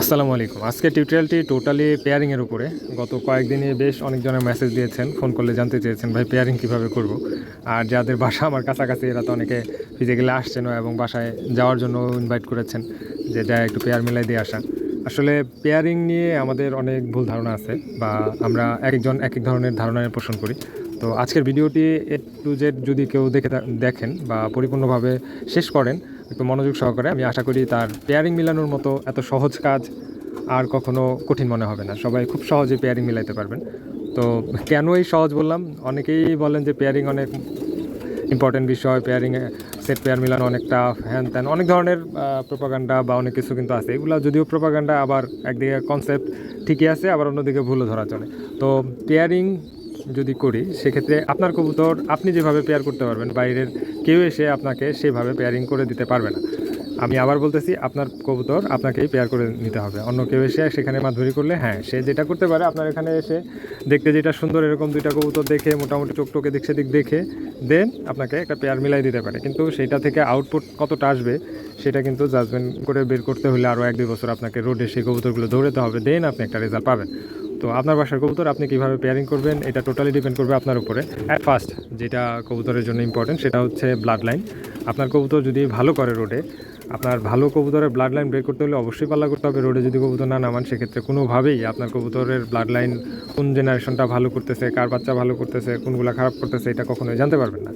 আসসালামু আলাইকুম। আজকে টিউটোরিয়ালটি টোটালি পেয়ারিংয়ের উপরে। গত কয়েকদিনে বেশ অনেকজনের মেসেজ দিয়েছেন ফোন করলে জানতে চেয়েছেন, ভাই পেয়ারিং কীভাবে করব? আর যাদের বাসা আমার কাছাকাছি, এরা তো অনেকে ফিজিক্যালি আসছেনও এবং বাসায় যাওয়ার জন্য ইনভাইট করেছেন যে, যা একটু পেয়ার মিলাই দিয়ে আসা। আসলে পেয়ারিং নিয়ে আমাদের অনেক ভুল ধারণা আছে বা আমরা এক একজন এক এক ধরনের ধারণা পোষণ করি। তো আজকের ভিডিওটি এ টু জেড যদি কেউ দেখে দেখেন বা পরিপূর্ণভাবে শেষ করেন একটু মনোযোগ সহকারে, আমি আশা করি তার পেয়ারিং মিলানোর মতো এত সহজ কাজ আর কখনো কঠিন মনে হবে না। সবাই খুব সহজে পেয়ারিং মিলাইতে পারবেন। তো কেন এই সহজ বললাম? অনেকেই বলেন যে পেয়ারিং অনেক ইম্পর্টেন্ট বিষয় পেয়ারিং সেট পেয়ার মিলানো অনেক টাফ হ্যান ত্যান অনেক ধরনের প্রোপাগান্ডা বা অনেক কিছু কিন্তু আছে। এগুলো যদিও প্রোপাগান্ডা আবার একদিকে কনসেপ্ট ঠিকই আছে, আবার অন্যদিকে ভুলও ধরা চলে। তো পেয়ারিং যদি করি, সেক্ষেত্রে আপনার কবুতর আপনি যেভাবে পেয়ার করতে পারবেন, বাইরের কেউ এসে আপনাকে সেভাবে পেয়ারিং করে দিতে পারবে না। আমি আবার বলতেছি, আপনার কবুতর আপনাকেই পেয়ার করে নিতে হবে। অন্য কেউ এসে সেখানে মাধুরী করলে হ্যাঁ সে যেটা করতে পারে, আপনার এখানে এসে দেখতে যেটা সুন্দর, এরকম দুইটা কবুতর দেখে, মোটামুটি চোখ টোকে দিক সেদিক দেখে, দেন আপনাকে একটা পেয়ার মিলাই দিতে পারে। কিন্তু সেটা থেকে আউটপুট কতটা আসবে, সেটা কিন্তু জাজমেন্ট করে বের করতে হলে আরও এক দুই বছর আপনাকে রোডে সেই কবুতরগুলো দৌড়াতে হবে, দেন আপনি একটা রেজাল্ট পাবেন। তো আপনার বাসার কবুতর আপনি কীভাবে পেয়ারিং করবেন, এটা টোটালি ডিপেন্ড করবে আপনার উপরে। অ্যাট ফার্স্ট যেটা কবুতরের জন্য ইম্পর্টেন্ট সেটা হচ্ছে ব্লাড লাইন আপনার কবুতর যদি ভালো করে রোডে, আপনার ভালো কবুতরের ব্লাড লাইন বের করতে হলে অবশ্যই পাল্লা করতে হবে। রোডে যদি কবুতর না নামান, সেক্ষেত্রে কোনোভাবেই আপনার কবুতরের ব্লাড লাইন কোন জেনারেশনটা ভালো করতেছে, কার বাচ্চা ভালো করতেছে, কোনগুলো খারাপ করতেছে, এটা কখনোই জানতে পারবেন না।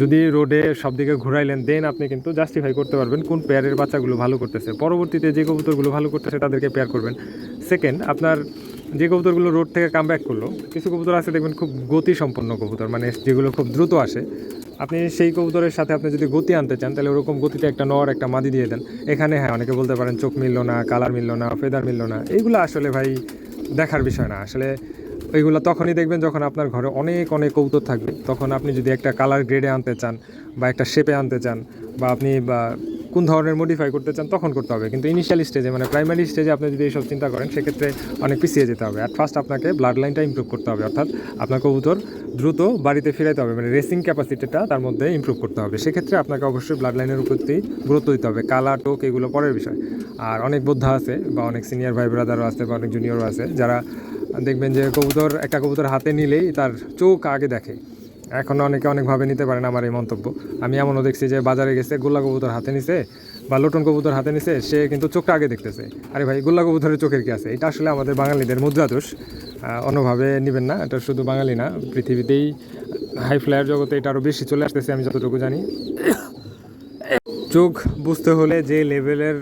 যদি রোডে সব দিকে ঘুরাইলেন দেন আপনি কিন্তু জাস্টিফাই করতে পারবেন কোন পেয়ারের বাচ্চাগুলো ভালো করতেছে। পরবর্তীতে যে কবুতরগুলো ভালো করতেছে, তাদেরকে পেয়ার করবেন। সেকেন্ড আপনার যে কবুতরগুলো রোড থেকে কাম ব্যাক করল, কিছু কবুতর আছে দেখবেন খুব গতি সম্পন্ন কবুতর মানে যেগুলো খুব দ্রুত আসে। আপনি সেই কবুতরের সাথে আপনি যদি গতি আনতে চান, তাহলে ওরকম গতিতে একটা নর, একটা মাদি দিয়ে দেন। এখানে হ্যাঁ অনেকে বলতে পারেন চোখ মিললো না কালার মিললো না ফেদার মিললো না। এইগুলো আসলে ভাই দেখার বিষয় না। আসলে ওইগুলো তখনই দেখবেন যখন আপনার ঘরে অনেক অনেক কবুতর থাকবে, তখন আপনি যদি একটা কালার গ্রেডে আনতে চান বা একটা শেপে আনতে চান বা আপনি বা কোন ধরনের মডিফাই করতে চান তখন করতে হবে। কিন্তু ইনিশিয়াল স্টেজে মানে প্রাইমারি স্টেজে আপনি যদি এইসব চিন্তা করেন, সেক্ষেত্রে অনেক পিছিয়ে যেতে হবে। অ্যাট ফার্স্ট আপনাকে ব্লাড লাইনটা ইমপ্রুভ করতে হবে, অর্থাৎ আপনার কবুতর দ্রুত বাড়িতে ফিরাইতে হবে মানে রেসিং ক্যাপাসিটিটা তার মধ্যে ইমপ্রুভ করতে হবে। সেক্ষেত্রে আপনাকে অবশ্যই ব্লাড লাইনের প্রতি গুরুত্ব দিতে হবে। কালা, টোক এগুলো পরের বিষয়। আর অনেক বোদ্ধা আছে, বা অনেক সিনিয়র ভাই ব্রাদারও আছে, বা অনেক জুনিয়রও আছে, যারা দেখবেন যে কবুতর, একটা কবুতর হাতে নিলেই তার চোখ আগে দেখে। এখন অনেকে অনেকভাবে নিতে পারেন আমার এই মন্তব্য। আমি এমনও দেখছি যে বাজারে গেছে গোল্লা কবুতর হাতে নিছে বা লোটন কবুতর হাতে নিছে সে কিন্তু চোখটা আগে দেখতেছে। আরে ভাই গোল্লা কবুতরের চোখের কি আছে? এটা আসলে আমাদের বাঙালিদের মুদ্রা দোষ অন্যভাবে নেবেন না এটা শুধু বাঙালি না পৃথিবীতেই হাই ফ্লায়ার জগতে এটা আরও বেশি চলে আসতেছে আমি যতটুকু জানি। চোখ বুঝতে হলে যে লেভেলের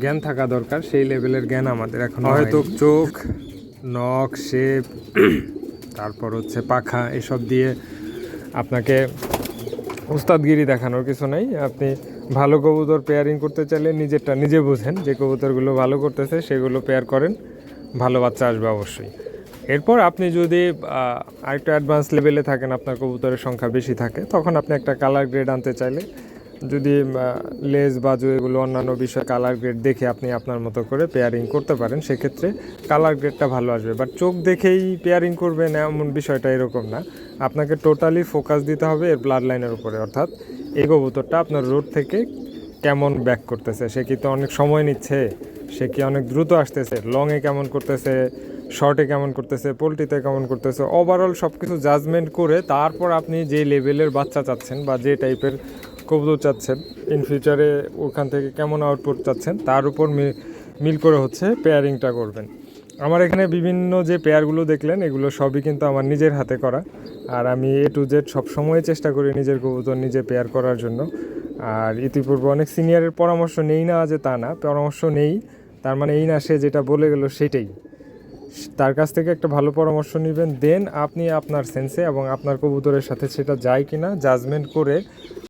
জ্ঞান থাকা দরকার সেই লেভেলের জ্ঞান আমাদের এখন হয়তো চোখ নখ শেপ তারপর হচ্ছে পাখা এসব দিয়ে আপনাকে উস্তাদগিরি দেখানোর কিছু নাই। আপনি ভালো কবুতর পেয়ারিং করতে চাইলে নিজেরটা নিজে বুঝেন যে কবুতরগুলো ভালো করতেছে, সেগুলো পেয়ার করেন, ভালো বাচ্চা আসবে অবশ্যই। এরপর আপনি যদি আরেকটা অ্যাডভান্স লেভেলে থাকেন, আপনার কবুতরের সংখ্যা বেশি থাকে, তখন আপনি একটা কালার গ্রেড আনতে চাইলে যদি লেজ বাজু এগুলো অন্যান্য বিষয় কালার গ্রেড দেখে আপনি আপনার মতো করে পেয়ারিং করতে পারেন, সেক্ষেত্রে কালার গ্রেডটা ভালো আসবে। বাট চোখ দেখেই পেয়ারিং করবেন এমন বিষয়টা এরকম না। আপনাকে টোটালি ফোকাস দিতে হবে এর ব্লাড লাইনের উপরে, অর্থাৎ এই কবুতরটা আপনার রোড থেকে কেমন ব্যাক করতেছে, সে কি তো অনেক সময় নিচ্ছে, সে কি অনেক দ্রুত আসতেছে লংয়ে কেমন করতেছে শর্টে কেমন করতেছে পোলট্রিতে কেমন করতেছে ওভারঅল সব কিছু জাজমেন্ট করে তারপর আপনি যে লেভেলের বাচ্চা চাচ্ছেন বা যে টাইপের কবুতর চাচ্ছেন ইন ফিউচারে ওখান থেকে কেমন আউটপুট চাচ্ছেন, তার উপর মিল করে হচ্ছে পেয়ারিংটা করবেন। আমার এখানে বিভিন্ন যে পেয়ারগুলো দেখলেন, এগুলো সবই কিন্তু আমার নিজের হাতে করা। আর আমি এ টু জেড সবসময় চেষ্টা করি নিজের কবুতর নিজে পেয়ার করার জন্য। আর ইতিপূর্বে অনেক সিনিয়রের পরামর্শ নেই না যে তা না, পরামর্শ নেই। তার মানে এই না, সে যেটা বলে গেল সেটাই। তার কাছ থেকে একটা ভালো পরামর্শ নেবেন, দেন আপনি আপনার সেন্সে এবং আপনার কবুতরের সাথে সেটা যায় কিনা জাজমেন্ট করে